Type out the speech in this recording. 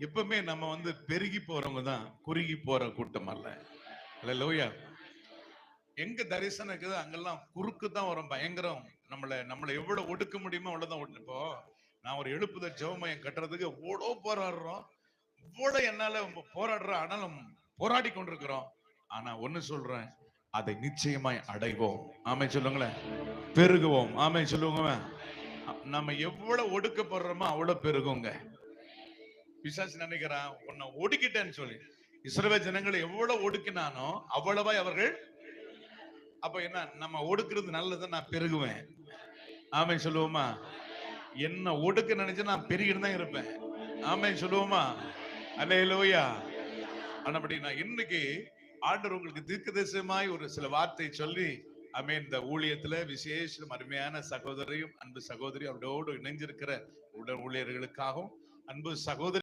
எப்பவுமே நம்ம வந்து பெருகி போறவங்க தான் குறுகி போற கூட்டம் அல்ல. லோயா எங்க தரிசனம் இருக்குது அங்கெல்லாம் குறுக்கு தான் வரும் பயங்கரம். நம்மளை நம்மளை எவ்வளவு ஒடுக்க முடியுமோ அவ்வளவுதான் இப்போ நான் ஒரு எழுப்புதல் ஜெவமயம் கட்டுறதுக்கு எவ்வளோ போராடுறோம் இவ்வளவு என்னால போராடுறோம் ஆனாலும் போராடி கொண்டிருக்கிறோம். ஆனா ஒண்ணு சொல்றேன் அதை நிச்சயமாய் அடைவோம். ஆமை சொல்லுங்களேன். பெருகுவோம். ஆமை சொல்லுவோங்க நம்ம எவ்வளவு ஒடுக்கப்படுறோமோ அவ்வளவு பெருகுங்க. பிசாசு நினைக்கிறான்? உன்னை ஒடுக்கிட்டேன்னு சொல்லி. இஸ்ரவேல் ஜனங்களை எவ்வளவு ஒடுக்கினானோ அவ்வளவா அவர்கள் அப்ப என்ன? நம்ம ஒடுக்குறது நல்லதை நான் பெருகுவேன். ஆமை சொல்லுவோமா? என்ன ஒடுக்க நினைச்சு நான் பெருகிட்டு தான் இருப்பேன். ஆமை சொல்லுவோமா? அல்லேலூயா. அப்படி நான் இன்னைக்கு ஆண்டவர் உங்களுக்கு தீர்க்கதரிசனமாய் ஒரு சில வார்த்தை சொல்லி ஆமே இந்த ஊழியத்துல விசேஷம் அருமையான சகோதரியும் அன்பு சகோதரி அவரோடு இணைஞ்சிருக்கிற உடல் ஊழியர்களுக்காகவும் அன்பு சகோதரி